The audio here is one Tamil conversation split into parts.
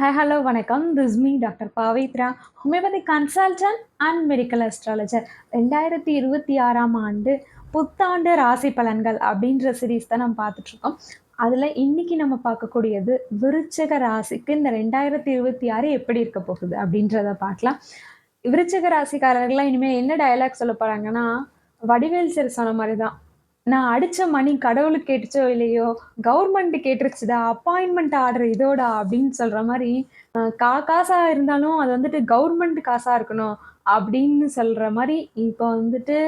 ஹாய் ஹலோ வணக்கம். This me doctor Pavithra homeopathy consultant and medical astrologer ரெண்டாயிரத்தி இருபத்தி ஆறாம் ஆண்டு புத்தாண்டு ராசி பலன்கள் அப்படின்ற சீரீஸ் தான் நம்ம பார்த்துட்ருக்கோம். அதில் இன்னைக்கு நம்ம பார்க்கக்கூடியது விருச்சக ராசிக்கு இந்த ரெண்டாயிரத்தி இருபத்தி ஆறு எப்படி இருக்க போகுது அப்படின்றத பார்க்கலாம். விருச்சக ராசிக்காரர்கள்லாம் இனிமேல் என்ன டயலாக் சொல்ல போகிறாங்கன்னா வடிவேல் சார் சொன்ன மாதிரி தான் நான் அடித்த மணி கடவுளுக்கு கேட்டுச்சோ இல்லையோ கவர்மெண்ட் கேட்டுருச்சுடா அப்பாயின்மெண்ட் ஆர்டர் இதோடா அப்படின்னு சொல்கிற மாதிரி கா காசாக இருந்தாலும் அது வந்துட்டு கவர்மெண்ட் காசாக இருக்கணும் அப்படின்னு சொல்கிற மாதிரி இப்போ வந்துட்டு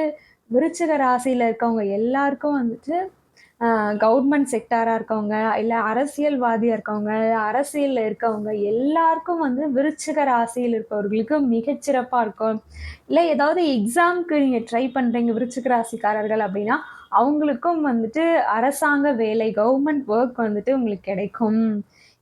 விருச்சிக ராசியில் இருக்கவங்க எல்லாருக்கும் வந்துட்டு கவர்மெண்ட் செக்டாராக இருக்கவங்க இல்லை அரசியல்வாதியாக இருக்கவங்க அரசியலில் இருக்கவங்க எல்லாருக்கும் வந்து விருச்சிக ராசியில் இருப்பவர்களுக்கு மிகச்சிறப்பாக இருக்கும். இல்லை ஏதாவது எக்ஸாம்க்கு நீங்கள் ட்ரை பண்ணுறீங்க விருச்சிக ராசிக்காரர்கள் அப்படின்னா அவங்களுக்கும் வந்துட்டு அரசாங்க வேலை கவர்மெண்ட் ஒர்க் வந்துட்டு உங்களுக்கு கிடைக்கும்.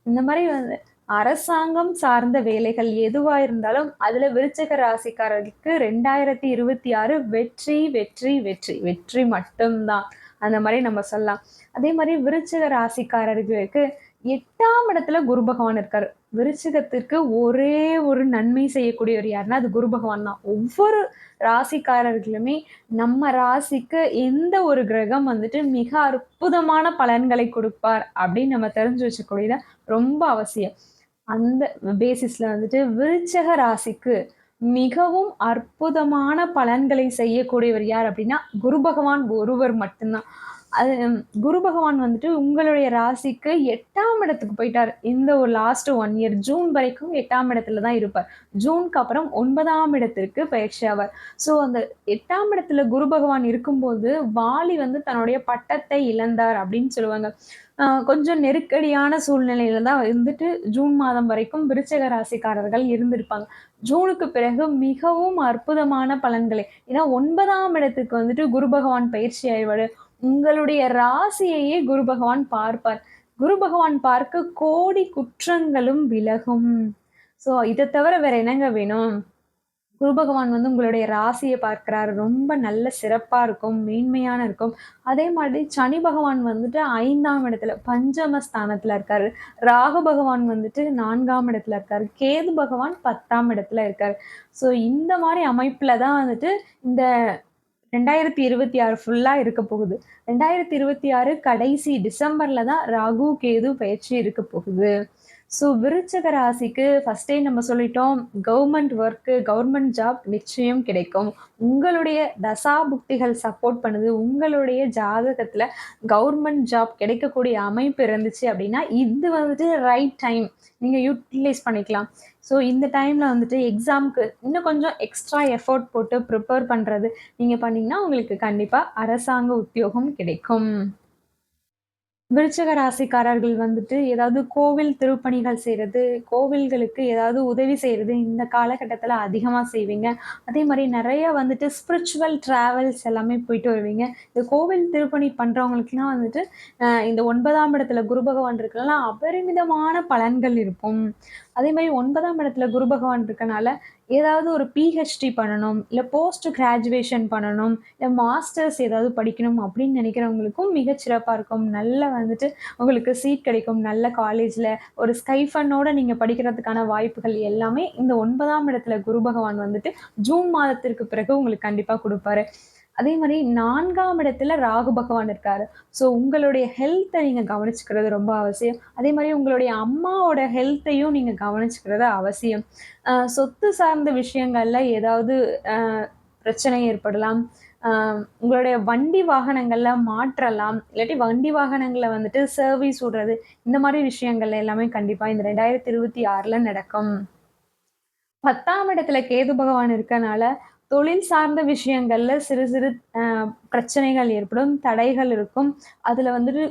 இந்த மாதிரி வந்து அரசாங்கம் சார்ந்த வேலைகள் எதுவா இருந்தாலும் அதுல விருச்சக ராசிக்காரர்களுக்கு ரெண்டாயிரத்தி இருபத்தி ஆறு வெற்றி வெற்றி வெற்றி வெற்றி மட்டும்தான். அந்த மாதிரி நம்ம சொல்லலாம். அதே மாதிரி விருச்சக ராசிக்காரர்களுக்கு எட்டாம் இடத்துல குரு பகவான் இருக்காரு. விருச்சிகத்திற்கு ஒரே ஒரு நன்மை செய்யக்கூடியவர் யாருன்னா அது குரு பகவான் தான். ஒவ்வொரு ராசிக்காரர்களுமே நம்ம ராசிக்கு எந்த ஒரு கிரகம் வந்துட்டு மிக அற்புதமான பலன்களை கொடுப்பார் அப்படின்னு நம்ம தெரிஞ்சு வச்சுக்கூடியது ரொம்ப அவசியம். அந்த பேசிஸ்ல வந்துட்டு விருச்சக ராசிக்கு மிகவும் அற்புதமான பலன்களை செய்யக்கூடியவர் யார் அப்படின்னா குரு பகவான் ஒருவர் மட்டும்தான். அது குரு பகவான் வந்துட்டு உங்களுடைய ராசிக்கு எட்டாம் இடத்துக்கு போயிட்டார். இந்த ஒரு லாஸ்ட் ஒன் இயர் ஜூன் வரைக்கும் எட்டாம் இடத்துல தான் இருப்பார். ஜூனுக்கு அப்புறம் ஒன்பதாம் இடத்திற்கு பயிற்சி ஆவார். ஸோ அந்த எட்டாம் இடத்துல குரு பகவான் இருக்கும்போது வாலி வந்து தன்னுடைய பட்டத்தை இழந்தார் அப்படின்னு சொல்லுவாங்க. கொஞ்சம் நெருக்கடியான சூழ்நிலையில தான் வந்துட்டு ஜூன் மாதம் வரைக்கும் விருச்சக ராசிக்காரர்கள் இருந்திருப்பாங்க. ஜூனுக்கு பிறகு மிகவும் அற்புதமான பலன்களை. ஏன்னா ஒன்பதாம் இடத்துக்கு வந்துட்டு குரு பகவான் பயிற்சி ஆய்வாடு உங்களுடைய ராசியையே குரு பகவான் பார்ப்பார். குரு பகவான் பார்க்க கோடி குற்றங்களும் விலகும். ஸோ இதை தவிர வேற என்னங்க வேணும்? குரு பகவான் வந்து உங்களுடைய ராசியை பார்க்கிறாரு. ரொம்ப நல்ல சிறப்பாக இருக்கும் மேன்மையான இருக்கும். அதே மாதிரி சனி பகவான் வந்துட்டு ஐந்தாம் இடத்துல பஞ்சம ஸ்தானத்தில் இருக்காரு. ராகு பகவான் வந்துட்டு நான்காம் இடத்துல இருக்காரு. கேது பகவான் பத்தாம் இடத்துல இருக்காரு. ஸோ இந்த மாதிரி அமைப்பில் தான் வந்துட்டு இந்த ரெண்டாயிரத்தி இருபத்தி ஆறு ஃபுல்லாக இருக்க போகுது. ரெண்டாயிரத்தி இருபத்தி ஆறு கடைசி டிசம்பரில் தான் ராகு கேது பயிற்சி இருக்க போகுது. ஸோ விருச்சக ராசிக்கு ஃபஸ்ட்டே நம்ம சொல்லிட்டோம் கவர்மெண்ட் ஒர்க்கு கவர்மெண்ட் ஜாப் நிச்சயம் கிடைக்கும். உங்களுடைய தசா புக்திகள் சப்போர்ட் பண்ணுது. உங்களுடைய ஜாதகத்தில் கவர்மெண்ட் ஜாப் கிடைக்கக்கூடிய அமைப்பு இருந்துச்சு அப்படின்னா இது வந்துட்டு ரைட் டைம் நீங்கள் யூட்டிலைஸ் பண்ணிக்கலாம். ஸோ இந்த டைமில் வந்துட்டு எக்ஸாமுக்கு இன்னும் கொஞ்சம் எக்ஸ்ட்ரா எஃபோர்ட் போட்டு ப்ரிப்பேர் பண்ணுறது நீங்கள் பண்ணிங்கன்னா உங்களுக்கு கண்டிப்பாக அரசாங்க உத்தியோகம் கிடைக்கும். விருச்சக ராசிக்காரர்கள் வந்துட்டு ஏதாவது கோவில் திருப்பணிகள் செய்கிறது கோவில்களுக்கு ஏதாவது உதவி செய்கிறது இந்த காலகட்டத்தில் அதிகமாக செய்வீங்க. அதே மாதிரி நிறைய வந்துட்டு ஸ்பிரிச்சுவல் ட்ராவல்ஸ் எல்லாமே போயிட்டு வருவீங்க. இந்த கோவில் திருப்பணி பண்ணுறவங்களுக்குலாம் வந்துட்டு இந்த ஒன்பதாம் இடத்துல குரு பகவான் இருக்கலாம் அபரிமிதமான பலன்கள் இருக்கும். அதே மாதிரி ஒன்பதாம் இடத்துல குரு பகவான் இருக்கனால ஏதாவது ஒரு பிஹெச்டி பண்ணணும் இல்லை போஸ்ட் கிராஜுவேஷன் பண்ணணும் இல்லை மாஸ்டர்ஸ் ஏதாவது படிக்கணும் அப்படின்னு நினைக்கிறவங்களுக்கும் மிகச்சிறப்பாக இருக்கும். நல்ல வந்துட்டு உங்களுக்கு சீட் கிடைக்கும். நல்ல காலேஜில் ஒரு ஸ்கைஃபனோட நீங்கள் படிக்கிறதுக்கான வாய்ப்புகள் எல்லாமே இந்த ஒன்பதாம் இடத்துல குரு பகவான் வந்துட்டு ஜூன் மாதத்திற்கு பிறகு உங்களுக்கு கண்டிப்பாக கொடுப்பாரு. அதே மாதிரி நான்காம் இடத்துல ராகு பகவான் இருக்காரு. ஸோ உங்களுடைய ஹெல்த்தை நீங்கள் கவனிச்சுக்கிறது ரொம்ப அவசியம். அதே மாதிரி உங்களுடைய அம்மாவோட ஹெல்த்தையும் நீங்கள் கவனிச்சுக்கிறது அவசியம். சொத்து சார்ந்த விஷயங்கள்ல ஏதாவது பிரச்சனை ஏற்படலாம். உங்களுடைய வண்டி வாகனங்களில் மாற்றலாம். இல்லாட்டி வண்டி வாகனங்களை வந்துட்டு சர்வீஸ் விடுறது இந்த மாதிரி விஷயங்கள்ல எல்லாமே கண்டிப்பாக இந்த ரெண்டாயிரத்தி இருபத்தி ஆறில் நடக்கும். பத்தாம் இடத்துல கேது பகவான் இருக்கனால தொழில் சார்ந்த விஷயங்கள்ல சிறு சிறு பிரச்சனைகள் ஏற்படும் தடைகள் இருக்கும். அதுல வந்துட்டு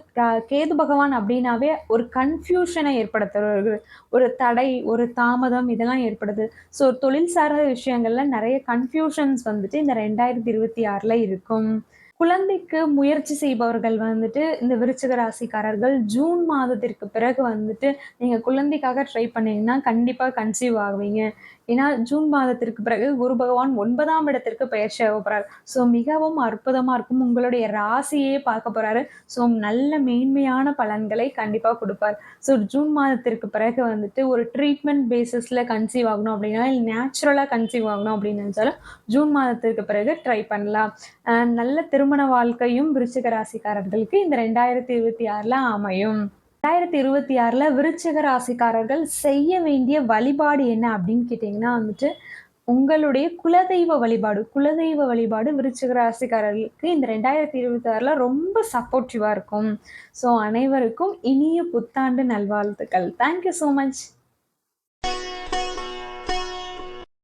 கேது பகவான் அப்படின்னாவே ஒரு கன்ஃபியூஷனை ஏற்படுத்துறது ஒரு தடை ஒரு தாமதம் இதெல்லாம் ஏற்படுது. ஸோ தொழில் சார்ந்த விஷயங்கள்ல நிறைய கன்ஃபியூஷன்ஸ் வந்துட்டு இந்த ரெண்டாயிரத்தி இருபத்தி ஆறுல இருக்கும். குழந்தைக்கு முயற்சி செய்பவர்கள் வந்துட்டு இந்த விருச்சிக ராசிக்காரர்கள் ஜூன் மாதத்திற்கு பிறகு வந்துட்டு நீங்கள் குழந்தைக்காக ட்ரை பண்ணீங்கன்னா கண்டிப்பாக கன்சீவ் ஆகுவீங்க ஏன்னா ஜூன் மாதத்திற்கு பிறகு குரு பகவான் ஒன்பதாம் இடத்திற்கு பெயர் ஆக போகிறார் ஸோ மிகவும் அற்புதமாக இருக்கும் உங்களுடைய ராசியே பார்க்க போகிறாரு ஸோ நல்ல மேன்மையான பலன்களை கண்டிப்பாக கொடுப்பார். ஸோ ஜூன் மாதத்திற்கு பிறகு வந்துட்டு ஒரு ட்ரீட்மெண்ட் பேசிஸில் கன்சீவ் ஆகணும் அப்படின்னா நேச்சுரலாக கன்சீவ் ஆகணும் அப்படின்னு நினச்சாலும் ஜூன் மாதத்திற்கு பிறகு ட்ரை பண்ணலாம். நல்ல திரும்ப திருமண வாழ்க்கையும் விருச்சிக ராசிக்காரர்களுக்கு இந்த ரெண்டாயிரத்தி இருபத்தி ஆறில் அமையும். ரெண்டாயிரத்தி இருபத்தி ஆறில் விருச்சிக ராசிக்காரர்கள் செய்ய வேண்டிய வழிபாடு என்ன அப்படின்னு கேட்டிங்கன்னா வந்துட்டு உங்களுடைய குலதெய்வ வழிபாடு. குலதெய்வ வழிபாடு விருச்சிக ராசிக்காரர்களுக்கு இந்த ரெண்டாயிரத்தி இருபத்தி ஆறில் ரொம்ப சப்போர்ட்டிவாக இருக்கும். ஸோ அனைவருக்கும் இனிய புத்தாண்டு நல்வாழ்த்துக்கள். Thank you so much